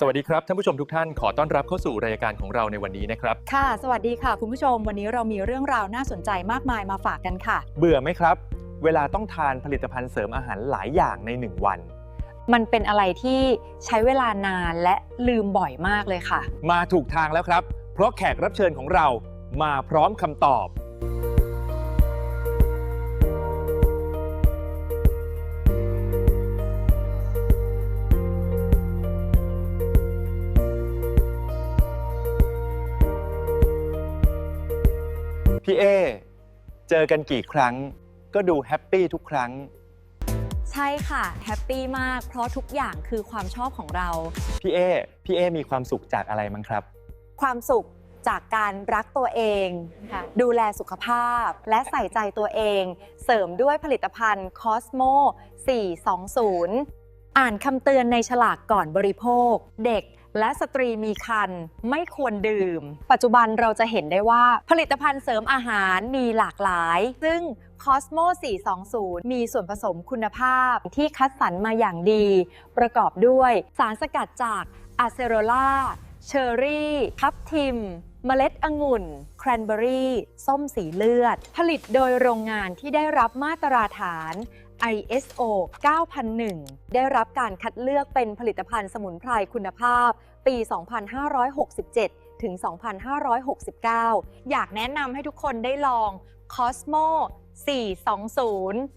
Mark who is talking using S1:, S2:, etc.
S1: สวัสดีครับ ท่านผู้ชมทุกท่านขอต้อนรับเข้าสู่รายการของเราในวันนี้นะครับ
S2: ค่ะ สวัสดีค่ะ คุณผู้ชมวันนี้เรามีเรื่องราวน่าสนใจมากมายมาฝากกันค่ะ
S3: เบื่อไหมครับ เวลาต้องทานผลิตภัณฑ์เสริมอาหารหลายอย่างใน 1 วัน
S2: มันเป็นอะไรที่ใช้เวลานานและลืมบ่อยมากเลยค่ะ
S3: มาถูกทางแล้วครับ เพราะแขกรับเชิญของเรามาพร้อมคำตอบ พี่เอเจอกันกี่ครั้ง ก็ดูแฮปปี้ทุกครั้ง
S4: ใช่ค่ะแฮปปี้มากเพราะทุกอย่างคือความชอบของเรา
S3: พี่เอพี่เอมีความสุขจากอะไรมั้งครับ
S5: ความสุขจากการรักตัวเอง
S2: ค่ะ
S5: ดูแลสุขภาพและใส่ใจตัวเอง เสริมด้วยผลิตภัณฑ์ Cosmo 420
S2: อ่านคำเตือนในฉลากก่อนบริโภค เด็ก และสตรีมีครรภ์ไม่ควรดื่ม ปัจจุบันเราจะเห็นได้ว่าผลิตภัณฑ์เสริมอาหารมีหลากหลาย ซึ่ง Cosmo 420 มีส่วนผสมคุณภาพที่คัดสรรมาอย่างดี ประกอบด้วยสารสกัดจากอะเซโรล่าเชอร์รี่ ทับทิม เมล็ดองุ่น แครนเบอรี่ ส้มสีเลือด ผลิตโดยโรงงานที่ได้รับมาตรฐาน ISO 9001 ได้รับการคัดเลือกเป็นผลิตภัณฑ์สมุนไพรคุณภาพ ปี 2567 ถึง 2569 อยากแนะนำให้ทุกคนได้ลอง Cosmo 420